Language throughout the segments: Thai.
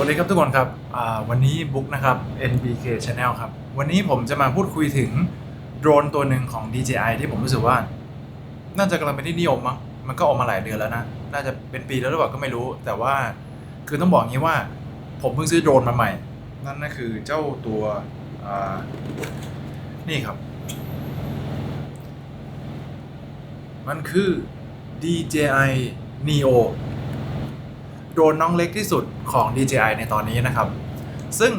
วัสดีครับทุกคนครับวันนี้บุ๊กนะครับ NBK Channel ครับ วันนี้ผมจะมาพูดคุยถึงโดรนตัวหนึ่งของ DJI ที่ผมรู้สึกว่า น่าจะกำลังเป็นที่นิยมมั้งมันก็ออกมาหลายเดือนแล้วนะ น่าจะเป็นปีแล้วหรือเปล่าก็ไม่รู้ แต่ว่าคือต้องบอกงี้ว่า ผมเพิ่งซื้อโดรนมาใหม่ นั่นก็คือเจ้าตัวนี่ครับ มันคือ DJI Neo โดรนน้องเล็กที่สุดของ DJI ในตอนนี้นะครับ ซึ่ง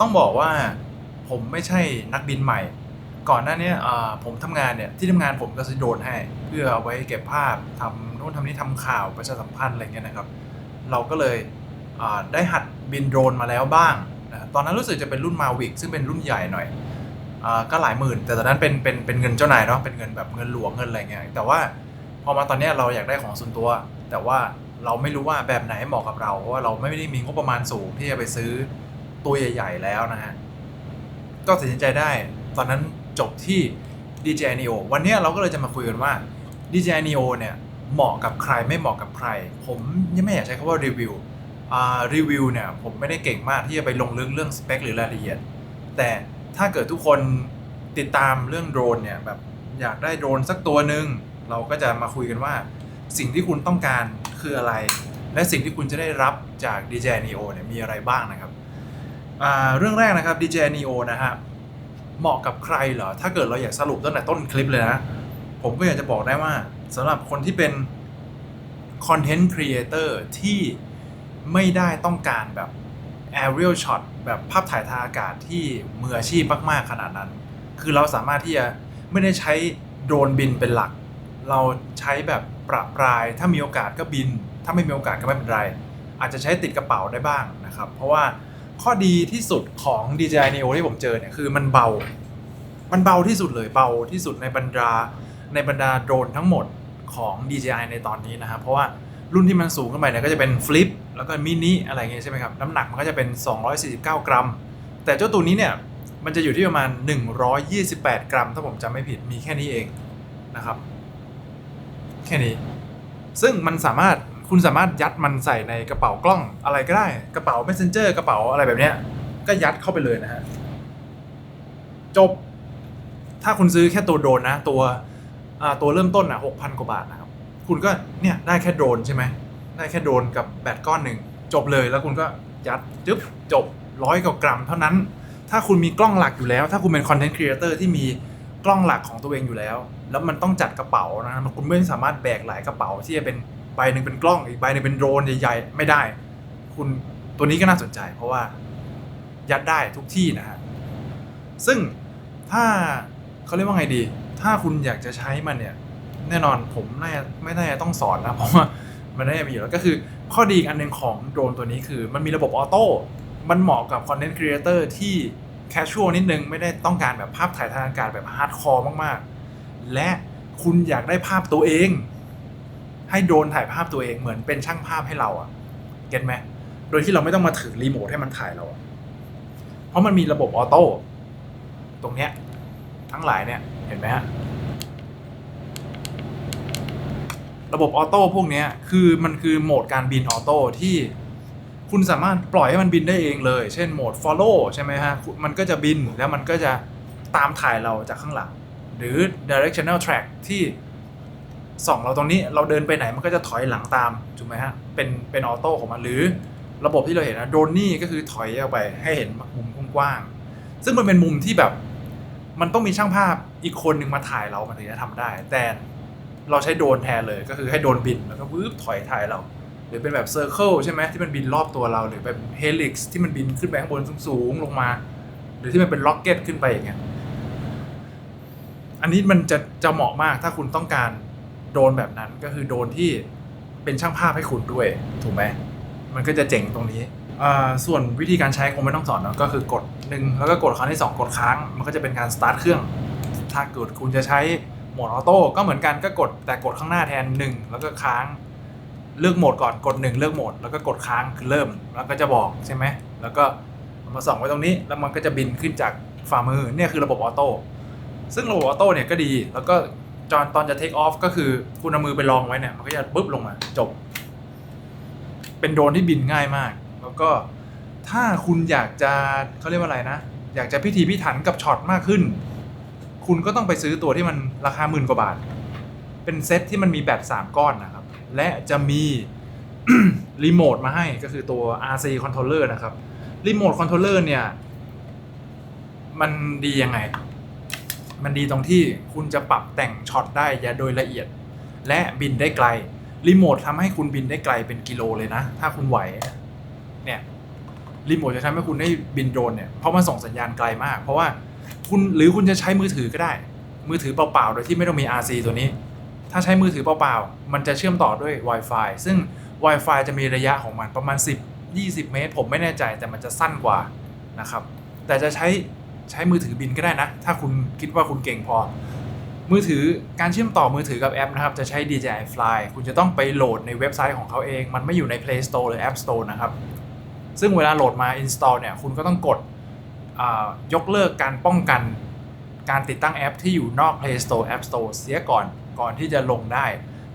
ต้องบอกว่าผมไม่ใช่นักบินใหม่ ก่อนหน้านี้ผมทำงานเนี่ยที่ทำงานผมก็ซื้อโดรนให้ เพื่อเอาไว้เก็บภาพทำนู่นทำนี่ทำข่าวประชาสัมพันธ์อะไรเงี้ยนะครับ เราก็เลยได้หัดบินโดรนมาแล้วบ้าง ตอนนั้นรู้สึกจะเป็นรุ่น Mavic ซึ่งเป็นรุ่นใหญ่หน่อยอก็หลายหมื่น แต่ตอนนั้นเป็นเป็นเป็นเงินเจ้านายเนาะเป็นเงินแบบเงินหลวงเงินอะไรเงี้ยแต่ว่าพอมาตอนนี้เราอยากได้ของส่วนตัว แต่ว่า เราไม่รู้ว่าแบบไหนเหมาะกับเรา เพราะว่าเราไม่ได้มีงบประมาณสูงที่จะไปซื้อตัวใหญ่ ๆ แล้วนะฮะ ก็ตัดสินใจได้ ตอนนั้นจบที่ DJI Neo วันนี้เราก็เลยจะมาคุยกันว่า DJI Neo เนี่ยเหมาะกับใครไม่เหมาะกับใคร ผมยังไม่อยากใช้คำว่ารีวิวอ่ารีวิวเนี่ยผมไม่ได้เก่งมากที่จะไปลงลึกเรื่องสเปคหรือรายละเอียด แต่ถ้าเกิดทุกคนติดตามเรื่องโดรนเนี่ยแบบอยากได้โดรนสักตัวหนึ่งเราก็จะมาคุยกันว่าสิ่งที่คุณต้องการ คืออะไร และสิ่งที่คุณจะได้รับจาก DJ Neo เนี่ยมีอะไรบ้างนะครับ เรื่องแรกนะครับ DJ Neo นะฮะเหมาะกับใครเหรอ ถ้าเกิดเราอยากสรุปตั้งแต่ต้นคลิปเลยนะ ผมก็อยากจะบอกได้ว่าสำหรับคนที่เป็นคอนเทนต์ครีเอเตอร์ที่ไม่ได้ต้องการแบบ aerial shot แบบภาพถ่ายทางอากาศที่มืออาชีพมาก ๆ ขนาดนั้น คือเราสามารถที่จะไม่ได้ใช้โดรนบินเป็นหลัก เราใช้แบบ ประปราย ถ้ามีโอกาสก็บิน ถ้าไม่มีโอกาสก็ไม่เป็นไร อาจจะใช้ติดกระเป๋าได้บ้างนะครับ เพราะว่าข้อดีที่สุดของ DJI Neo ที่ผมเจอเนี่ยคือมันเบา มันเบาที่สุดเลยเบาที่สุดในบรรดาในบรรดาโดรนทั้งหมดของ DJI ในตอนนี้นะครับเพราะว่ารุ่นที่มันสูงขึ้นไปเนี่ยก็จะเป็นฟลิปแล้วก็มินิอะไรเงี้ยใช่ไหมครับ น้ำหนักมันก็จะเป็น 249 กรัม แต่เจ้าตัวนี้เนี่ยมันจะอยู่ที่ประมาณ 128 กรัม ถ้าผมจำไม่ผิดมีแค่นี้เองนะครับ แค่นี้ ซึ่งมันสามารถคุณสามารถยัดมันใส่ในกระเป๋ากล้องอะไรก็ได้ กระเป๋า messenger กระเป๋าอะไรแบบเนี้ย ก็ยัดเข้าไปเลยนะฮะ จบ ถ้าคุณซื้อแค่ตัวโดรนนะ ตัวตัวเริ่มต้นอะหกพันกว่าบาทนะครับ คุณก็เนี่ยได้แค่โดรนใช่ไหม ได้แค่โดรนกับแบตก้อนหนึ่ง จบเลยแล้วคุณก็ยัดจึ๊บจบร้อยกว่ากรัมเท่านั้น ถ้าคุณมีกล้องหลักอยู่แล้ว ถ้าคุณเป็นคอนเทนต์ครีเอเตอร์ที่มี กล้องหลักของตัวเองอยู่แล้ว แล้วมันต้องจัดกระเป๋านะมันคุณไม่สามารถแบกหลายกระเป๋า ที่จะเป็นใบหนึ่งเป็นกล้องอีกใบหนึ่งเป็นโดรนใหญ่ๆไม่ได้ คุณตัวนี้ก็น่าสนใจ เพราะว่ายัดได้ทุกที่นะฮะซึ่งถ้าเขาเรียกว่าไงดี ถ้าคุณอยากจะใช้มันเนี่ย แน่นอนผมน่าไม่น่าจะต้องสอนนะเพราะว่ามันน่าจะมีอยู่แล้วก็คือข้อดีอีกอันหนึ่งของโดรนตัวนี้คือ มันมีระบบออโต้มันเหมาะกับคอนเทนต์ครีเอเตอร์ที่ แคชชวลนิดนึง ไม่ได้ต้องการแบบภาพถ่ายทางอากาศแบบฮาร์ดคอร์มากๆ และคุณอยากได้ภาพตัวเอง ให้โดรนถ่ายภาพตัวเองเหมือนเป็นช่างภาพให้เราอะเก็ตไหมโดยที่เราไม่ต้องมาถือรีโมทให้มันถ่ายเรา เพราะมันมีระบบออโต้ตรงเนี้ยทั้งหลายเนี่ยเห็นไหมฮะระบบออโต้พวกนี้คือมันคือโหมดการบินออโต้ที่ คุณสามารถปล่อยให้มันบินได้เองเลย เช่นโหมด follow ใช่ไหมฮะ มันก็จะบินแล้วมันก็จะตามถ่ายเราจากข้างหลัง หรือ directional track ที่ส่องเราตรงนี้เราเดินไปไหนมันก็จะถอยหลังตามถูกไหมฮะ เป็นเป็นออโต้ของมันหรือระบบที่เราเห็นนะโดนนี่ก็คือถอยออกไปให้เห็นมุมกว้างๆซึ่งมันเป็นมุมที่แบบมันต้องมีช่างภาพอีกคนหนึ่งมาถ่ายเรามันถึงจะทำได้ แต่เราใช้โดนแทนเลยก็คือให้โดนบินแล้วก็วืบถอยถ่ายเรา หรือเป็นแบบเซอร์เคิลใช่ไหมที่มันบินรอบตัวเราหรือแบบเฮลิกซ์ที่มันบินขึ้นไปข้างบนสูงๆลงมา หรือที่มันเป็นล็อกเก็ตขึ้นไปอย่างเงี้ยอันนี้มันจะจะเหมาะมากถ้าคุณต้องการโดนแบบนั้นก็คือโดนที่เป็นช่างภาพให้คุณด้วยถูกไหมมันก็จะเจ๋งตรงนี้ส่วนวิธีการใช้คงไม่ต้องสอนนะก็คือกดหนึ่งแล้วก็กดครั้งที่สองกดค้าง มันก็จะเป็นการสตาร์ทเครื่อง ถ้าเกิดคุณจะใช้โหมดออโต้ก็เหมือนกันก็กดแต่กดข้างหน้าแทนหนึ่งแล้วก็ค้าง เลือกโหมดก่อนกดหนึ่งเลือกโหมดแล้วก็กดค้างคือเริ่มแล้วก็จะบอกใช่ไหมแล้วก็มาส่องไว้ตรงนี้แล้วมันก็จะบินขึ้นจากฝ่ามือเนี่ยคือระบบออโต้ซึ่งระบบออโต้เนี่ยก็ดี แล้วก็จอนตอนจะเทคออฟก็คือคุณเอามือไปลองไว้เนี่ยมันก็จะปุ๊บลงมาจบ เป็นโดรนที่บินง่ายมาก แล้วก็ถ้าคุณอยากจะเขาเรียกว่าอะไรนะ อยากจะพิถีพิถันกับช็อตมากขึ้น คุณก็ต้องไปซื้อตัวที่มันราคาหมื่นกว่าบาท เป็นเซตที่มันมีแบต3ก้อนนะครับ และจะมีรีโมทมาให้ก็คือตัว RC controller นะครับรีโมทคอนโทรลเลอร์เนี่ย มันดียังไง มันดีตรงที่คุณจะปรับแต่งช็อตได้ยโดยละเอียด และบินได้ไกลรีโมททำให้คุณบินได้ไกลเป็นกิโลเลยนะ ถ้าคุณไหวเนี่ยรีโมทจะทำให้คุณได้บินโดรนเนี่ยเพราะมันส่งสัญญาณไกลมาก เพราะว่าคุณหรือคุณจะใช้มือถือก็ได้ มือถือเปล่าๆโดยที่ไม่ต้องมี RC ตัวนี้ ถ้าใช้มือถือเปล่าๆ มันจะเชื่อมต่อด้วย Wi-Fi ซึ่ง Wi-Fi จะมีระยะของมันประมาณ 10 20 เมตร ผมไม่แน่ใจแต่มันจะสั้นกว่านะครับ แต่จะใช้ใช้มือถือบินก็ได้นะ ถ้าคุณคิดว่าคุณเก่งพอ มือถือการเชื่อมต่อมือถือกับแอปนะครับ จะใช้ DJI Fly คุณจะต้องไปโหลดในเว็บไซต์ของเขาเอง มันไม่อยู่ใน Play Store หรือ App Store นะครับ ซึ่งเวลาโหลดมา install เนี่ย คุณก็ต้องกดยกเลิกการป้องกันการติดตั้งแอปที่อยู่นอก Play Store App Store เสียก่อน ก่อนที่จะลงได้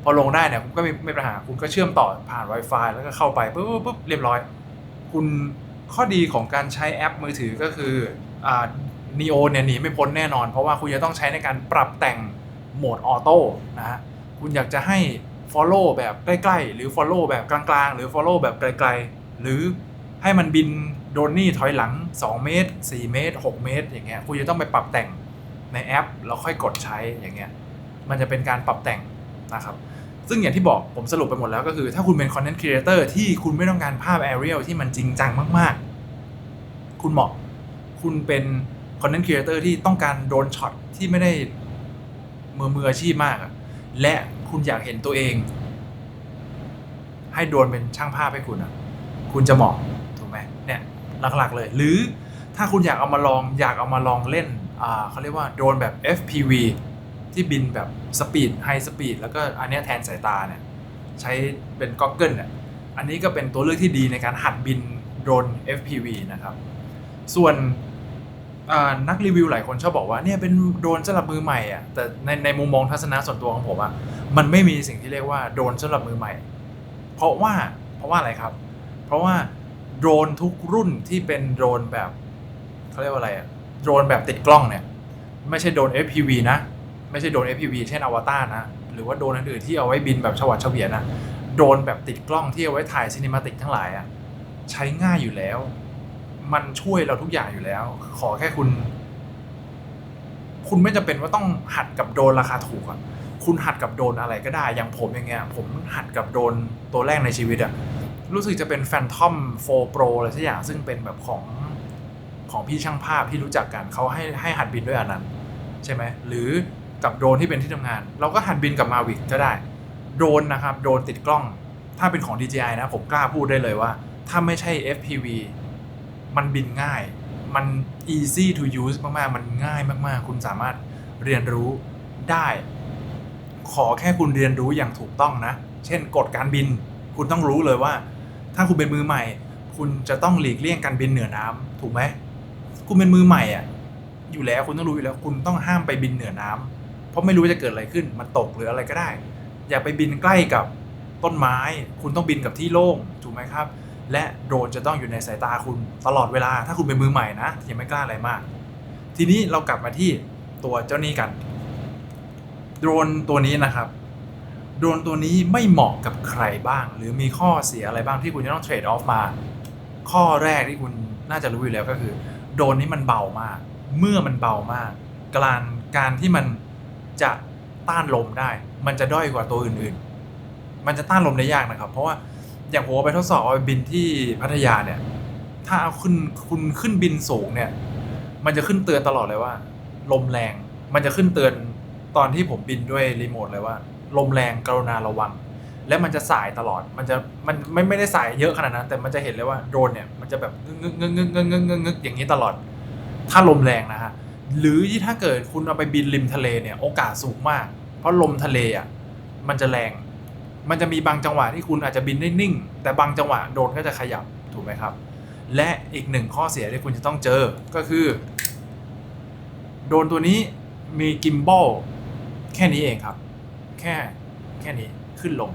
พอลงได้เนี่ยคุณก็ไม่ไม่ปัญหาคุณก็เชื่อมต่อผ่าน Wi-Fi แล้วก็เข้าไปปุ๊บปุ๊บปุ๊บเรียบร้อย คุณข้อดีของการใช้แอปมือถือก็คืออ่า Neo เนี่ยหนีไม่พ้นแน่นอน เพราะว่าคุณจะต้องใช้ในการปรับแต่งโหมดออโต้นะฮะคุณอยากจะให้ follow แบบใกล้ๆ หรือ follow แบบกลางๆ หรือ follow แบบไกลๆ หรือให้มันบินโดนนี่ถอยหลัง 2 เมตร 4 เมตร 6 เมตร อย่างเงี้ยคุณจะต้องไปปรับแต่งในแอป แล้วค่อยกดใช้อย่างเงี้ย มันจะเป็นการปรับแต่งนะครับ ซึ่งอย่างที่บอกผมสรุปไปหมดแล้วก็คือ ถ้าคุณเป็นคอนเทนต์ครีเอเตอร์ที่คุณไม่ต้องการภาพแอเรียลที่มันจริงจังมาก ๆ คุณเหมาะ คุณเป็นคอนเทนต์ครีเอเตอร์ที่ต้องการโดนช็อตที่ไม่ได้มือมืออาชีพมากอะและคุณอยากเห็นตัวเอง ให้โดนเป็นช่างภาพให้คุณอะ คุณจะเหมาะถูกไหมเนี่ยหลักๆเลย หรือถ้าคุณอยากเอามาลองอยากเอามาลองเล่นอ่าเขาเรียกว่าโดนแบบ FPV ที่บินแบบสปีดไฮสปีดแล้วก็อันนี้แทนสายตาเนี่ยใช้เป็นก็อกเกิลเนี่ยอันนี้ก็เป็นตัวเลือกที่ดีในการหัดบินโดรน FPV นะครับ ส่วนนักรีวิวหลายคนชอบบอกว่าเนี่ยเป็นโดรนสำหรับมือใหม่อะแต่ในในมุมมองทัศนะส่วนตัวของผมอะมันไม่มีสิ่งที่เรียกว่าโดรนสำหรับมือใหม่ เพราะว่าเพราะว่าอะไรครับ เพราะว่าโดรนทุกรุ่นที่เป็นโดรนแบบเขาเรียกว่าอะไรอะโดรนแบบติดกล้องเนี่ยไม่ใช่โดรน FPV นะ ไม่ใช่โดน FPV เช่นอวตารนะหรือว่าโดนอื่นที่เอาไว้บินแบบฉวัดเฉวียนนะโดนแบบติดกล้องที่เอาไว้ถ่ายซีนิมาติกทั้งหลายอะใช้ง่ายอยู่แล้ว มันช่วยเราทุกอย่างอยู่แล้ว ขอแค่คุณ คุณไม่จำเป็นว่าต้องหัดกับโดนราคาถูกอะคุณหัดกับโดนอะไรก็ได้ อย่างผมอย่างเงี้ย ผมหัดกับโดนตัวแรกในชีวิตอะรู้สึกจะเป็น Phantom 4 Pro อะไรสักอย่างซึ่งเป็นแบบของของพี่ช่างภาพที่รู้จักกันเขาให้ให้หัดบินด้วยอันนั้น ใช่ไหมหรือ กับโดรนที่เป็นที่ทำงาน เราก็หัดบินกับ Mavic ก็ได้ โดรนนะครับ โดรนติดกล้อง ถ้าเป็นของ DJI นะ ผมกล้าพูดได้เลยว่า ถ้าไม่ใช่ FPV มันบินง่าย มัน easy to use มาก ๆ มันง่ายมาก ๆ คุณสามารถเรียนรู้ได้ ขอแค่คุณเรียนรู้อย่างถูกต้องนะ เช่นกฎการบิน คุณต้องรู้เลยว่า ถ้าคุณเป็นมือใหม่ คุณจะต้องหลีกเลี่ยงการบินเหนือน้ำถูกไหม คุณเป็นมือใหม่อะ อยู่แล้วคุณต้องรู้อยู่แล้ว คุณต้องห้ามไปบินเหนือน้ำ เพราะไม่รู้ว่าจะเกิดอะไรขึ้น มันตกหรืออะไรก็ได้ อย่าไปบินใกล้กับต้นไม้ คุณต้องบินกับที่โล่งถูกไหมครับ และโดรนจะต้องอยู่ในสายตาคุณตลอดเวลา ถ้าคุณเป็นมือใหม่นะยังไม่กล้าอะไรมาก ทีนี้เรากลับมาที่ตัวเจ้านี้กัน โดรนตัวนี้นะครับ โดรนตัวนี้ไม่เหมาะกับใครบ้าง หรือมีข้อเสียอะไรบ้างที่คุณจะต้องเทรดออฟมา ข้อแรกที่คุณน่าจะรู้อยู่แล้วก็คือ โดรนนี้มันเบามาก เมื่อมันเบามาก การการที่มัน จะต้านลมได้ มันจะด้อยกว่าตัวอื่นๆ มันจะต้านลมได้ยากนะครับ เพราะว่าอย่างผมไปทดสอบเอาไปบินที่พัทยาเนี่ย ถ้าเอาขึ้นคุณขึ้นบินสูงเนี่ย มันจะขึ้นเตือนตลอดเลยว่า ลมแรง มันจะขึ้นเตือนตอนที่ผมบินด้วยรีโมทเลยว่า ลมแรงกรุณาระวัง และมันจะสายตลอด มันจะมันไม่ไม่ได้สายเยอะขนาดนั้น แต่มันจะเห็นเลยว่าโดรนเนี่ยมันจะแบบงึกงึกงึกงึกงึกงึกงึกอย่างนี้ตลอด ถ้าลมแรงนะฮะ หรือที่ถ้าเกิดคุณเอาไปบินริมทะเลเนี่ยโอกาสสูงมาก เพราะลมทะเลอะมันจะแรง มันจะมีบางจังหวะที่คุณอาจจะบินได้นิ่ง แต่บางจังหวะโดนก็จะขยับถูกไหมครับ และอีกหนึ่งข้อเสียที่คุณจะต้องเจอก็คือ โดนตัวนี้มีกิมบอลแค่นี้เองครับ แค่แค่นี้ขึ้นลง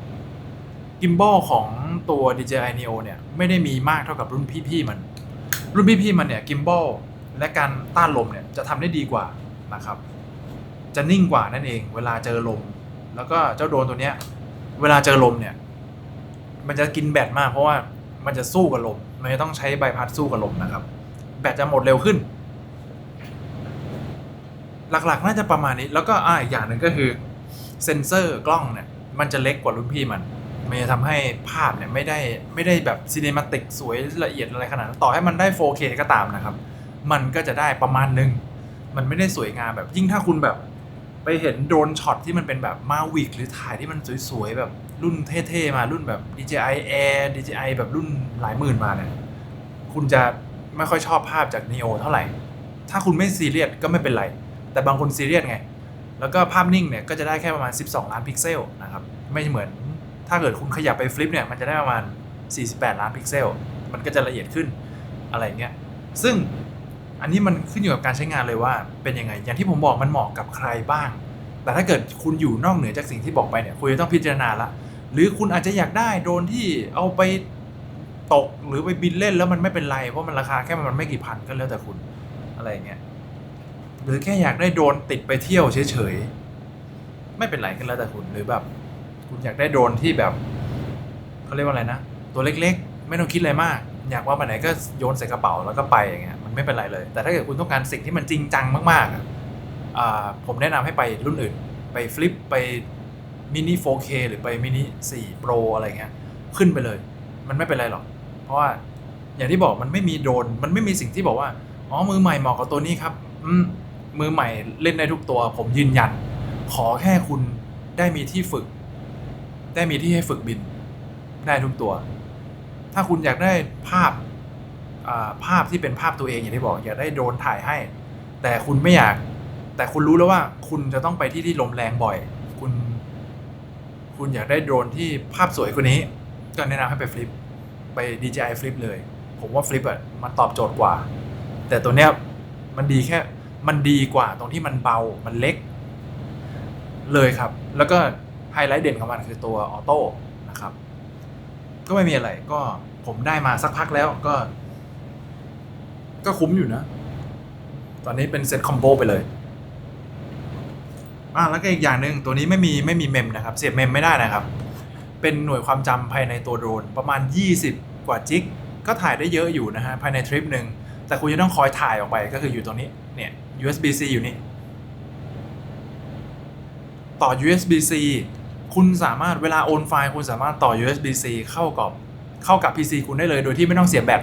กิมบอลของตัว DJI Neo เนี่ยไม่ได้มีมากเท่ากับรุ่นพี่ๆมัน รุ่นพี่ๆมันเนี่ยกิมบอล และการต้านลมเนี่ยจะทำได้ดีกว่านะครับ จะนิ่งกว่านั่นเอง เวลาเจอลม แล้วก็เจ้าโดรนตัวเนี้ย เวลาเจอลมเนี่ย มันจะกินแบตมากเพราะว่ามันจะสู้กับลม มันจะต้องใช้ใบพัดสู้กับลมนะครับ แบตจะหมดเร็วขึ้น หลักๆ น่าจะประมาณนี้ แล้วก็อ่าอีกอย่างหนึ่งก็คือเซนเซอร์กล้องเนี่ย มันจะเล็กกว่ารุ่นพี่มันมันจะทำให้ภาพเนี่ยไม่ได้ไม่ได้แบบซีเนมาติกสวยละเอียดอะไรขนาดนั้นต่อให้มันได้ 4K ก็ตามนะครับ มันก็จะได้ประมาณนึง มันไม่ได้สวยงามแบบยิ่งถ้าคุณแบบ ไปเห็นโดรนช็อตที่มันเป็นแบบมาวิกหรือถ่ายที่มันสวยๆแบบรุ่นเท่ๆมารุ่นแบบ DJI Air DJI แบบรุ่นหลายหมื่นมาเนี่ยคุณจะไม่ค่อยชอบภาพจาก Neo เท่าไหร่ ถ้าคุณไม่ซีเรียสก็ไม่เป็นไร แต่บางคนซีเรียสไง แล้วก็ภาพนิ่งเนี่ยก็จะได้แค่ประมาณ 12 ล้านพิกเซลนะครับ ไม่เหมือนถ้าเกิดคุณขยับไปฟลิปเนี่ยมันจะได้ประมาณ 48 ล้านพิกเซล มันก็จะละเอียดขึ้นอะไรเงี้ย ซึ่ง อันนี้มันขึ้นอยู่กับการใช้งานเลยว่าเป็นยังไง อย่างที่ผมบอกมันเหมาะกับใครบ้าง แต่ถ้าเกิดคุณอยู่นอกเหนือจากสิ่งที่บอกไปเนี่ยคุณจะต้องพิจารณาละ หรือคุณอาจจะอยากได้โดรนที่เอาไปตกหรือไปบินเล่นแล้วมันไม่เป็นไร เพราะมันราคาแค่มันไม่กี่พันก็แล้วแต่คุณอะไรเงี้ยหรือแค่อยากได้โดรนติดไปเที่ยวเฉยๆไม่เป็นไรก็แล้วแต่คุณหรือแบบ คุณอยากได้โดรนที่แบบเขาเรียกว่าอะไรนะ ตัวเล็กๆ ไม่ต้องคิดอะไรมาก อยากว่าไปไหนก็โยนใส่กระเป๋าแล้วก็ไปอย่างเงี้ย ไม่เป็นไรเลย แต่ถ้าเกิดคุณต้องการสิ่งที่มันจริงจังมากๆอะอ่าผมแนะนำให้ไปรุ่นอื่น ไปฟลิปไปมินิ 4K หรือไปมินิ 4 Pro อะไรเงี้ย ขึ้นไปเลย มันไม่เป็นไรหรอก เพราะว่าอย่างที่บอกมันไม่มีโดรน มันไม่มีสิ่งที่บอกว่า อ๋อ มือใหม่เหมาะกับตัวนี้ครับมือใหม่เล่นได้ทุกตัว ผมยืนยัน ขอแค่คุณได้มีที่ฝึก ได้มีที่ให้ฝึกบิน ได้ทุกตัว ถ้าคุณอยากได้ภาพ ภาพที่เป็นภาพตัวเองอย่างที่บอกอยากได้โดรนถ่ายให้ แต่คุณไม่อยาก แต่คุณรู้แล้วว่า คุณจะต้องไปที่ที่ลมแรงบ่อย คุณ คุณอยากได้โดรนที่ภาพสวยกว่านี้ ก็แนะนำให้ไปฟลิปไป DJI Flip เลย ผมว่าฟลิปอะมันตอบโจทย์กว่า แต่ตัวเนี้ยมันดีแค่มันดีกว่าตรงที่มันเบามันเล็ก เลยครับ แล้วก็ไฮไลท์เด่นของมันคือตัวออโต้นะครับ ก็ไม่มีอะไรก็ผมได้มาสักพักแล้วก็ ก็คุ้มอยู่นะ ตอนนี้เป็นเซ็ตคอมโบไปเลยอ่าแล้วก็อีกอย่างหนึ่งตัวนี้ไม่มีไม่มีเมมนะครับ เสียบเมมไม่ได้นะครับ เป็นหน่วยความจำภายในตัวโดรนประมาณ 20 กว่าจิก ก็ถ่ายได้เยอะอยู่นะฮะภายในทริปหนึ่งแต่คุณจะต้องคอยถ่ายออกไปก็คืออยู่ตรงนี้เนี่ย USB-C อยู่นี่ต่อ USB-C คุณสามารถเวลาโอนไฟล์ คุณสามารถต่อ USB-C เข้ากับเข้ากับ PC คุณได้เลยโดยที่ไม่ต้องเสียบแบต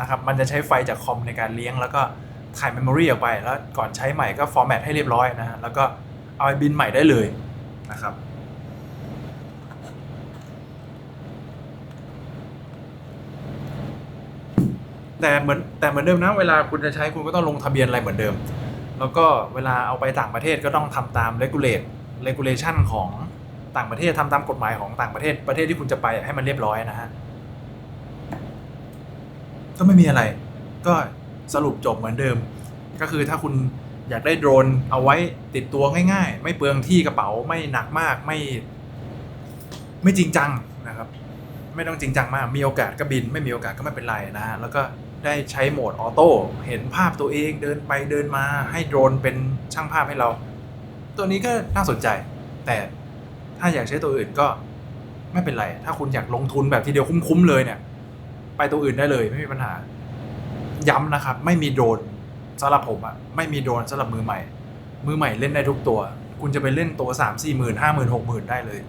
นะครับมันจะใช้ไฟจากคอมในการเลี้ยง แล้วก็ถ่ายเมมโมรีออกไป แล้วก่อนใช้ใหม่ก็ฟอร์แมตให้เรียบร้อยนะฮะแล้วก็เอาไปบินใหม่ได้เลยนะครับแต่เหมือนแต่เหมือนเดิมนะเวลาคุณจะใช้คุณก็ต้องลงทะเบียนอะไรเหมือนเดิม แล้วก็เวลาเอาไปต่างประเทศก็ต้องทำตาม regulate regulation ของต่างประเทศทำตามกฎหมายของต่างประเทศประเทศที่คุณจะไปให้มันเรียบร้อยนะฮะ ก็ไม่มีอะไร ก็สรุปจบเหมือนเดิม ก็คือถ้าคุณอยากได้โดรนเอาไว้ติดตัวง่าย ๆ ไม่เปลืองที่กระเป๋าไม่หนักมากไม่ ไม่จริงจังนะครับ ไม่ต้องจริงจังมาก มีโอกาสก็บิน ไม่มีโอกาสก็ไม่เป็นไรนะแล้วก็ได้ใช้โหมดออโต้เห็นภาพตัวเองเดินไปเดินมาให้โดรนเป็นช่างภาพให้เรา ตัวนี้ก็น่าสนใจ แต่ถ้าอยากใช้ตัวอื่นก็ไม่เป็นไร ถ้าคุณอยากลงทุนแบบทีเดียวคุ้มๆเลยเนี่ย ไปตัวอื่นได้เลยไม่มีปัญหา ย้ำนะครับ ไม่มีโดรนสำหรับผมอะไม่มีโดรนสำหรับมือใหม่ มือใหม่เล่นได้ทุกตัว คุณจะไปเล่นตัวสามสี่หมื่นห้าหมื่นหกหมื่นได้เลย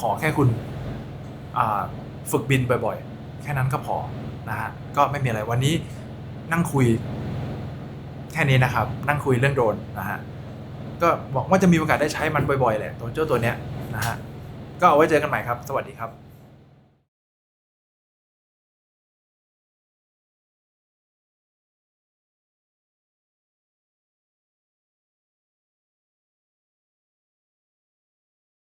ขอแค่คุณฝึกบินบ่อยๆ แค่นั้นก็พอนะฮะก็ไม่มีอะไรวันนี้นั่งคุยแค่นี้นะครับ นั่งคุยเรื่องโดรนนะฮะก็หวังว่าจะมีโอกาสได้ใช้มันบ่อยๆแหละตัวเจ้าตัวเนี้ยนะฮะก็เอาไว้เจอกันใหม่ครับ สวัสดีครับ